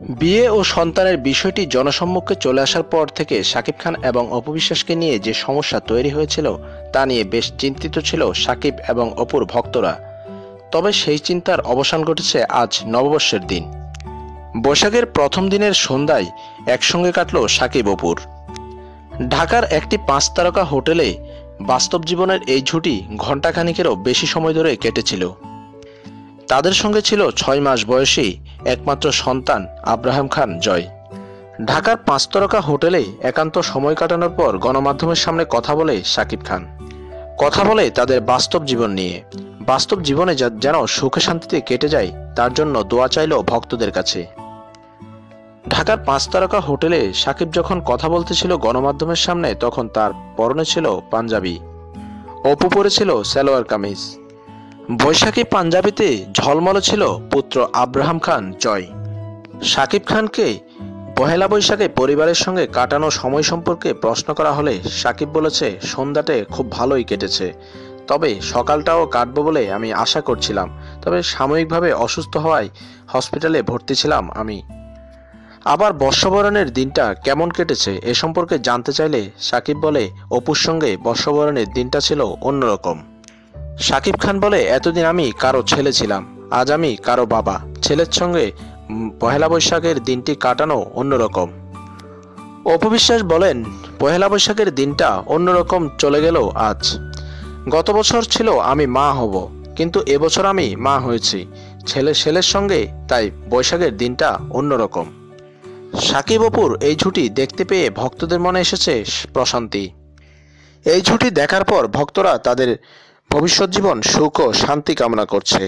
বিয়ে ও সন্তানের বিষয়টি জনসম্মুখে চলে আসার পর থেকে শাকিব খান এবং অপবিশ্বাসকে নিয়ে যে সমস্যা তৈরি হয়েছিল, তা নিয়ে বেশ চিন্তিত ছিল শাকিব এবং অপুর ভক্তরা। তবে সেই চিন্তার অবসান ঘটেছে আজ নববর্ষের দিন। বৈশাখের প্রথম দিনের সন্ধ্যায় একসঙ্গে কাটল সাকিব অপুর। ঢাকার একটি পাঁচ তারকা হোটেলে বাস্তব জীবনের এই ঝুটি ঘণ্টাখানিকেরও বেশি সময় ধরে কেটেছিল। তাদের সঙ্গে ছিল ছয় মাস বয়সী একমাত্র সন্তান আব্রাহাম খান জয়। ঢাকার পাঁচ তারকা হোটেলে একান্ত সময় কাটানোর পর গণমাধ্যমের সামনে কথা বলে সাকিব খান। কথা বলে তাদের বাস্তব জীবন নিয়ে। বাস্তব জীবনে যেন সুখে শান্তিতে কেটে যায়, তার জন্য দোয়া চাইল ভক্তদের কাছে। ঢাকার পাঁচ তারকা হোটেলে সাকিব যখন কথা বলতেছিল গণমাধ্যমের সামনে, তখন তার পরনে ছিল পাঞ্জাবি। অপু পরেছিল সালোয়ার কামিজ। বৈশাখী পাঞ্জাবিতে ঝলমলে ছিল পুত্র আব্রাহাম খান জয়। সাকিব খানকে পহেলা বৈশাখে পরিবারের সঙ্গে কাটানো সময় সম্পর্কে প্রশ্ন করা হলে সাকিব বলেছে সন্ধ্যাটে খুব ভালোই কেটেছে। তবে সকালটাও কাটবো বলে আমি আশা করছিলাম। তবে সাময়িকভাবে অসুস্থ হওয়ায় হসপিটালে ভর্তি ছিলাম আমি। আবার বর্ষবরণের দিনটা কেমন কেটেছে এ সম্পর্কে জানতে চাইলে সাকিব বলে, অপুর সঙ্গে বর্ষবরণের দিনটা ছিল অন্যরকম। সাকিব খান বলে, এতদিন আমি কারও ছেলে ছিলাম। আজ আমি কারও বাবা। ছেলের সঙ্গে পহেলা বৈশাখের দিনটি কাটানো অন্যরকম। অপবিশ্বাস বলেন, পহেলা বৈশাখের দিনটা অন্যরকম চলে গেল আজ। গত বছর ছিল আমি মা হব, কিন্তু এবছর আমি মা হয়েছি। ছেলে, ছেলের সঙ্গে, তাই বৈশাখের দিনটা অন্যরকম। সাকিব অপুর এই ঝুটি দেখতে পেয়ে ভক্তদের মনে এসেছে প্রশান্তি। এই ঝুটি দেখার পর ভক্তরা তাদের ভবিষ্যৎ জীবন সুখ ও শান্তি কামনা করছে।